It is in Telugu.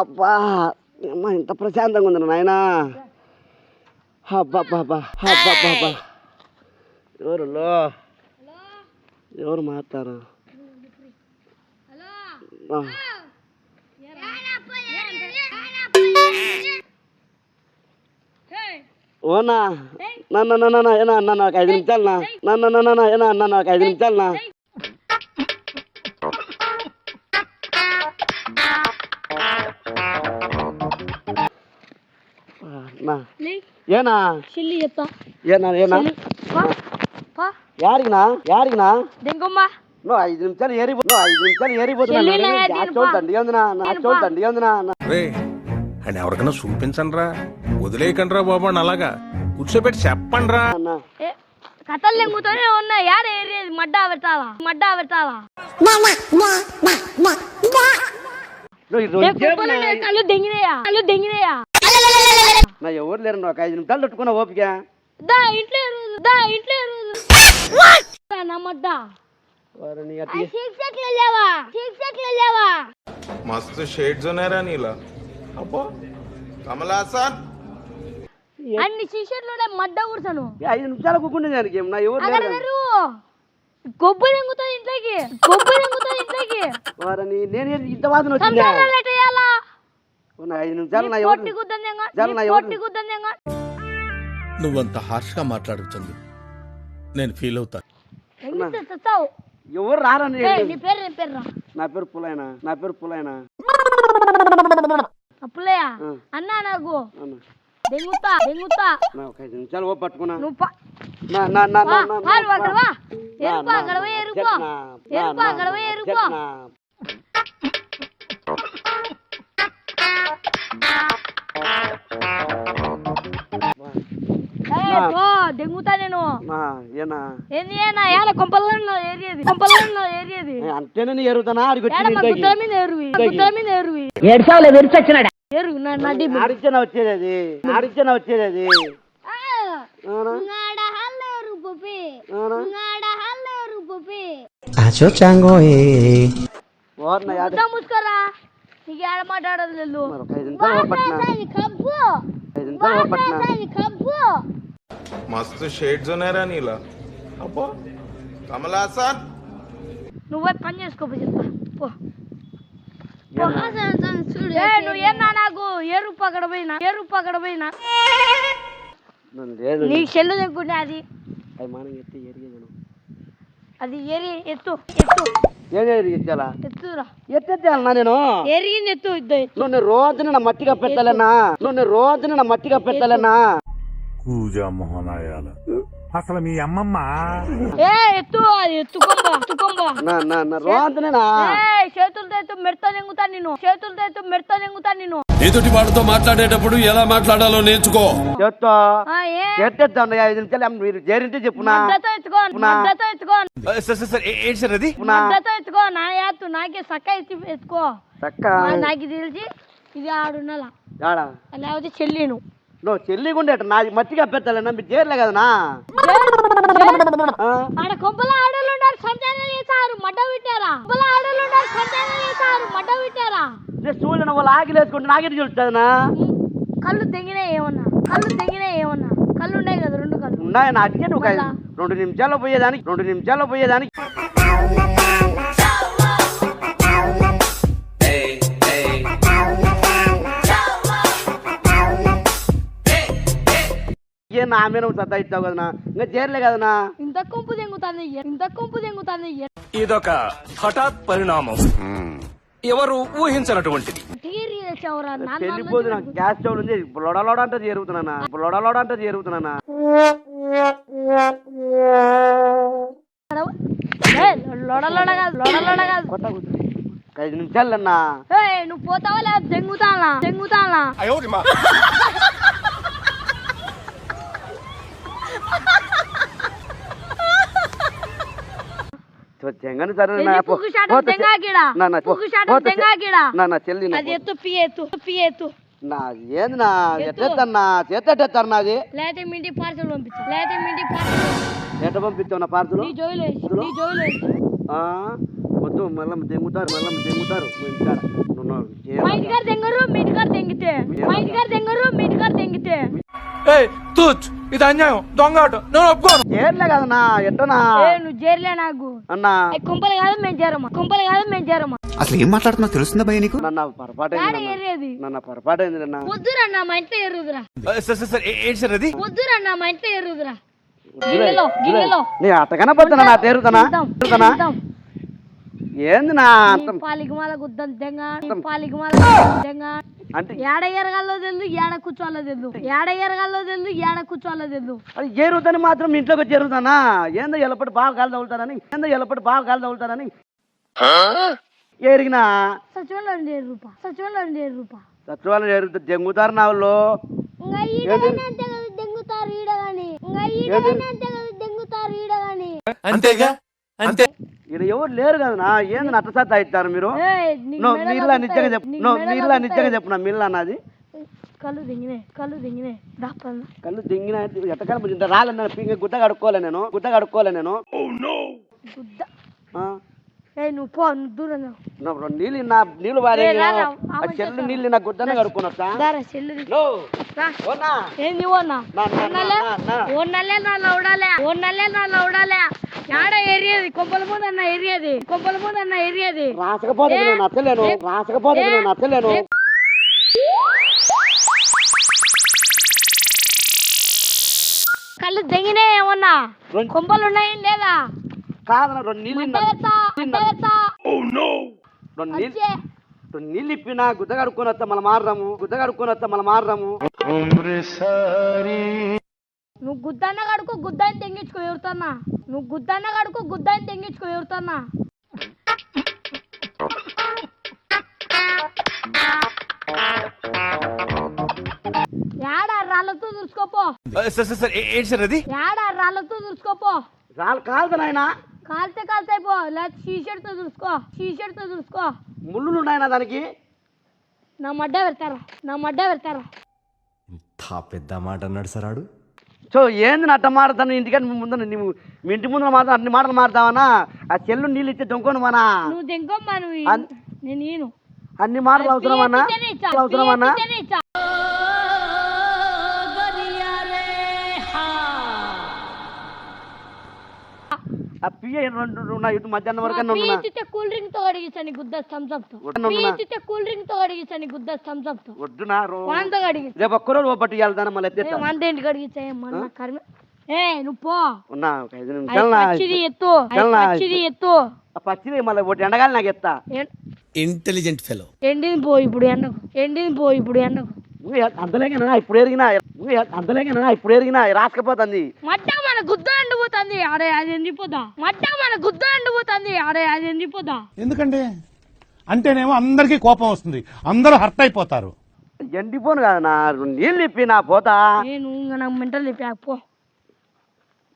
అబ్బా అమ్మ ఇంత ప్రశాంతంగా ఉంది నాయనా అబ్బా అబ్బా అబ్బా అబ్బా ఎవరు లో? ఎవరు మాట్లాడారు ఆ. ఓనా నన్న నన్న ఏనా అన్న నాకు ఐదు నిమిషాలు నా నన్న నన్న ఏనా అన్న నాకు ఐదు నిమిషాలు ఏనా చెల్లి చెప్తా ఏనా ఏనా పా పా యారిగినా యారిగినా దెంగమ్మ నువ్వు ఐదు నిమిషాలు ఏరిపో నువ్వు ఐదు నిమిషాలు ఏరిపోతున్నా చెల్లి నా నా దీని చోటు పా. దండి ఉందినా నా దీని చోటు పా. దండి ఉందినా రే అని ఎవరికైనా చూపించండి రా వదిలేయకండి రా బాబు అని అలాగా కూర్చోబెట్టి చెప్పండి రా అన్న ఏ కథలు దెంగుతూనే ఉన్నాయి యాడ ఏరియేది మడ్డ పెట్టాలా మడ్డ పెట్టాలా నువ్వు ఈ ఏ రెండు చేతులు కుక్కలు ఉన్నాయి, కళ్ళు దెంగినాయా కళ్ళు దెంగినాయా నా ఎవరు లేరు ఒక ఐదు నిమిషాలు పెట్టుకున్న ఓపిక. దా ఇంట్లో దా ఇంట్లో లేవా? లేవా? మస్తు షేడ్స్ ఉన్నాయరా నీలా. అబ్బో కమలాసన్ అన్ని సీషర్లు మడ్డ కూర్చాను ఐదు నిమిషాలు కూకుండే దానికి ఏం నా ఎవరు లేరు గొబ్బు దెంగుతుంది ఇంట్లోకి గొబ్బు దెంగుతుంది ఇంట్లోకి. వారని నేను ఇంత వాసన వచ్చిందా సంసారాలు ఎట్ట చేయాలా ఓ నా ఐదు నిమిషాలు నా ఎవరు నా ఎవరు- నువ్వంత హార్ష్గా మాట్లాడుతుంది నేను ఫీల్ అవుతా దెంగితే చస్తావు ఎవరు రారని ఏయ్, నీ పేరు నీ పేరు రా నా పేరు పులైనా నా పేరు పులైనా? అప్పులయ్యా ఆ. అన్నా నాకు. అన్న. దెంగుతా దెంగుతా. నా ఒక ఐదు నిమిషాలు ఓ పట్టుకున్నా. నువ్వు పా నా నా నా నా వా, నా పాలు నా అక్కడ వా నా, ఎరుపా నా, అక్కడ పోయి నా, ఎరుపో. చెట్నా, నా, ఎరుపా నా, అక్కడ పోయి నా, ఎరుపో. చెట్నా. దెంగుతా నేను నా, ఏనా ఏంది ఏనా ఏడ కొంపల్లో ఏరియేది కొంపల్లో ఏ, అంతేనే నీ ఎరుగుతానా మీద ఎరువి మీద ఎరువి ఆడిచ్చేనా వచ్చేది అది ఆడిచ్చేనా వచ్చేది అది అవునా? అవునా? ఓర్న యాడ- ముద్ద మూసుకోరా నీకు ఏడ మాట్లాడదు లేదు మరి ఒక ఐదు నిమిషాలు ఓ పట్టినా కబ్బు ఐదు నిమిషాలు ఓ పట్టినా కబ్బు మస్తు షేడ్స్ ఉన్నాయరా నీలా. అబ్బో కమలాసన్ నువ్వే పని చేసుకోపో చెప్తా. పో. నువ్వు ఏనా నాకు ఎరుపు పక్కడ పోయినా ఎరుపు పక్కడ పోయినా. నీ చెల్లు దగ్గుండే అది. అది మనం ఎత్తి ఎరిగేదాను అది ఎరి ఎత్తు ఎత్తు. ఎరిగించాలా ఎత్తురా. ఎత్తేయాలన్నా నేను? ఎరిగింది ఎత్తు నువ్వు రోజున నా మట్టిగా పెట్టాలన్నా నువ్వు రోజున నా మట్టిగా పెట్టాలన్నా కూజా మోహనాయాల అసలు మీ అమ్మమ్మ? ఏ ఎత్తు అది ఎత్తుకోంబా ఎత్తుకోంబా. నా నా నా రోజునేనా ఏ చేతులతో ఎత్తు మెడత దెంగుతా నేను చేతులతో ఎత్తు మెడత దెంగుతా నేను ఎదుటి వాడితో మాట్లాడేటప్పుడు ఎలా మాట్లాడాలో నేర్చుకో. ఐదు నిమిషాలు మీరు చెప్పునా? ఎత్తుకో ఎత్తుకో. సార్ సార్ సార్ ఏంటి సార్ అది? చెప్పునా? మడ్డతో ఎత్తుకో నా యాత్తు నాకే సక్క ఎత్తి ఎత్తుకో. నాకు తెలిసి ఇది ఆడున్నలా. లేకపోతే చెల్లిను. నువ్వు చెల్లిగుండే నాది మట్టిగా పెట్టాలన్నా మీరు చేరలే కదనా? ఆడ కొంపల ఆడలు ఉన్నారు సంచారాలు చేశారు మడ్డ పెట్టారా కొంపల ఆడలు ఉన్నారు సంచారాలు చేశారు మడ్డ పెట్టారా నేను చూడను వాళ్ళు ఆగిలేసుకుంటే నాకే చూస్తుందనా కళ్ళు తెంగినా ఏమన్నా? కళ్ళు తెంగినా ఏమన్నా? కళ్ళు ఉన్నాయి కదా రెండు కళ్ళు. ఉన్నాయి నా అడిగే నువ్వు రెండు నిమిషాల్లో పోయేదానికి రెండు నిమిషాల్లో పోయేదానికి. ఏ నా మీద ఇస్తావు కదనా ఇంకా చేరలే కదనా ఇంత కొంపు తెంగుతాంది ఇంత కొంపు తెంగుతాంది ఇదొక హఠాత్ పరిణామం. ఎవరు ఊహించనటువంటిది. వెళ్ళిపోదు గ్యాస్ స్టవ్ ఉంది. లొడ లొడ అంటే జరుగుతున్నా లొడ లొడ అంటే కాదు కాదు. కూతురు. ఐదు నిమిషాలు అన్నా. నువ్వు పోతావా లేదా? తెంగుతానా తెంగుతానా చెంగని సరే నా ఎన్ని పో- పువ్వు శాతం పోతే చె- తెంగాకిడా? నా నా పో- పువ్వు శాతం పోతే చె- తెంగాకిడా? నా నా చెల్లి నా ఏంది నా ఎట్టేస్తాను చేతట్టేస్తారు నాది? లేకపోతే మీ ఇంటికి పార్సల్ పంపించు లేకపోతే మీ ఇంటికి పార్సల్ ఎట్ట పంపిస్తావు నా పార్సల్ వద్దు మళ్ళీ దెంగుతారు మళ్ళీ దెంగుతారు మీ ఇంటికాడ. మా ఇంటికాడ తెంగరు మీ ఇంటికాడ తెంగితే. మా ఇంటికాడ తెంగరు మీ ఇంటికాడ తెంగితే. తూచ్ ఇది అన్యాయం దొంగ ఆట. నేను ఒప్పుకోను. ఏర్లే కదన్నా ఎట్టనా? ఏ నువ్వు చేరలే నాకు. అన్నా. కుంపలు కాదు మేము చేరమ్మా కుంపలు కాదు మేము చేరమ్మా అసలు ఏం మాట్లాడుతున్నా తెలుస్తుందా భయ నీకు? నన్న పొరపాటు ఏరేది? నన్న పొరపాటు అన్న వద్దురన్నా మా ఇంట్లో ఎరుగుదురా సార్ సార్ సార్ ఏంటి సార్ అది? వద్దురన్నా మా ఇంట్లో ఎరుగుదురా గిన్నెలో గిన్నెలో. నీ అట్టకన పోతున్నా నా తేరుతానా తేరుతానా. ఏంది నా పాలికి మాల గుద్దం తెంగ పాలికి మాల గుద్దం తెంగ అంటే ఏడ ఎరగాలో తెలుదు ఏడ కూర్చోవాలో తెలుదు ఏడ ఎరగాలో తెలుదు ఏడ కూర్చోవాలో తెలుదు అది జరుగుతాని మాత్రం మీ ఇంట్లోకి వచ్చి జరుగుతానా ఏందో ఎల్లప్పటి బాగా కాలు తగులుతానని ఏందో ఎల్లప్పటి బాగా కాలు తగులుతానని. ఎరిగినా సచివంలో ఏడు రూపా రూపా. సచివాలయం జరుగుతుంది జంగుతారు నా వాళ్ళు. దెంగుతారు ఈడగాని దెంగుతారు ఈడగాని అంతేగా? అంతే ఇక్కడ ఎవరు లేరు కదా ఏంది నట్టసత్తా ఇస్తారు మీరు మెడలో మీరులా. నిత్యంగా చెప్పు మెడలో మీరులా. నిత్యంగా చెప్పు నా మీరులా అన్నది కళ్ళు దింగినే కళ్ళు దింగినే దాపన్న కళ్ళు దింగిన ఎట్టకాలం పుట్టింటే రాలే పింగ గుడ్డ కడుక్కోలే నేను గుడ్డ కడుక్కోలే నేను గుద్ద ఆ? ఏ నువ్వు పో నువ్వు దూరం. నా నీళ్ళు నా నీళ్ళు వారే చెల్లు నీళ్ళు నా గుడ్డనే కడుక్కొని వస్తా దారా చెల్లు నో? ఏంది ఓనా నా, నా, నా, ఓనలే నా, నా. ఓనలే నా లౌడాలే ఓనలే నా లౌడాలే యాడ ఏరియేది కొబ్బల ముందు అన్న ఏరియేది కొబ్బల ముందు అన్న ఏరియేది రాసకపోతే ఏ, నేను నచ్చలేను రాసకపోతే. కళ్ళు దెంగినే ఏమన్నా కొంపలు ఉన్నాయి లేదా నీళ్ళు రెండు నీళ్ళు వచ్చే రెండు నీళ్ళు ఇప్పినా గుద్ద కడుక్కొని వస్తా మళ్ళీ మారదాము గుద్ద కడుక్కొని వస్తా మళ్ళీ మారదాము నువ్వు గుద్దన్న కడుకో గుద్దాన్ని తెంగించుకో ఎవరుతున్నా. నువ్వు గుద్దన్న కడుకో గుద్దాన్ని తెంగించుకో ఎవరుతున్నా. యాడ రాళ్ళతో దురుచుకోపో. సార్ ఏంటి సార్ అది? యాడ రాళ్ళతో దురుచుకోపో. రాళ్ళు కాదు నాయన. కాలితే కాలితైపో లేకపోతే టీషర్ట్తో టీషర్ట్తో దురుచుకో ముళ్ళులు ఉన్నాయన దానికి? నా మడ్డ పెడతారా నా మడ్డ పెడతారా. పెద్ద మాట అన్నాడు సార్ ఆడు. సో ఏంది నా అట్ట మారుతాను ఇంటికని ముందు నువ్వు మీ ఇంటి ముందు మారుతా అన్ని మాటలు మారుతావనా ఆ చెల్లు నీళ్ళు ఇచ్చే దొంగను మనా? నువ్వు తెంకోమ్మా నువ్వు అన్- నేను అన్ని మాటలు అవసరమన్నా? అవసరమన్నా? ఆ ఇటు మధ్యాహ్నం వరకు పీచితే కూల్ డ్రింక్తో కడిగించండి గుద్ద థమ్స్ అప్తో. ఉన్నా. పీచితే కూల్ డ్రింక్తో కడిగించండి గుద్ద థమ్స్ అప్తో. వద్దునా రో. వాంతో కడిగి రేపు ఒక్కరోజు ఓ పట్టు వెళ్తాను మళ్ళీ ఎత్తేస్తా వాంత ఏంటి కడిగించాయి మన కర్మ. ఏ నువ్వు పో. ఉన్నా ఒక ఐదు అది నిమిషాలు నా పచ్చిది ఎత్తు. అది చల్నా. పచ్చిది ఎత్తు. ఆ పచ్చిది మళ్ళీ ఒకటి ఎండగాలి నాకు ఎత్తా. ఇంటెలిజెంట్ ఫెలో ఎండింది పో ఇప్పుడు ఎండకు. ఎండింది పో ఇప్పుడు ఎండకు. అంతలేకనా? ఇప్పుడు ఎరిగినా అంతలేకనా? ఇప్పుడు ఎరిగినా రాసుకపోతుంది. మట్ట మన గుద్ద ఎండిపోతుంది. అరే అది ఎండిపోదా? మట్ట మన గుద్ద ఎండిపోతుంది. అరే అది ఎండిపోదా? ఎందుకండి? అంటేనేమో అందరికీ కోపం వస్తుంది. అందరూ హర్ట్ అయిపోతారు. ఎండిపోను కదా నా నీళ్ళు ఇప్పి నా పోతా. నేను ఇంకా నాకు మెంటల్ చెప్పా పో.